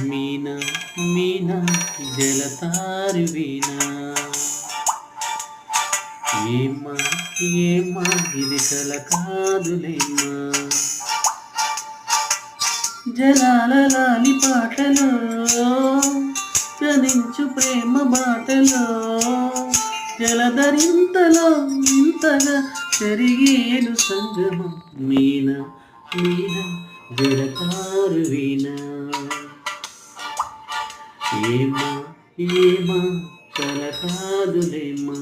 మీనా మీనా జలతారు వీణా. ఏమా ఏమా ఇది కల కాదులేమా జలాల లాలి పాటలో చలించు ప్రేమ బాటలో జలధరింతలో ఇంతగా జరిగేను సంగమం. మీన మీన జలతారు వీణ. ఏమా ఏమా తల కాదులేమా?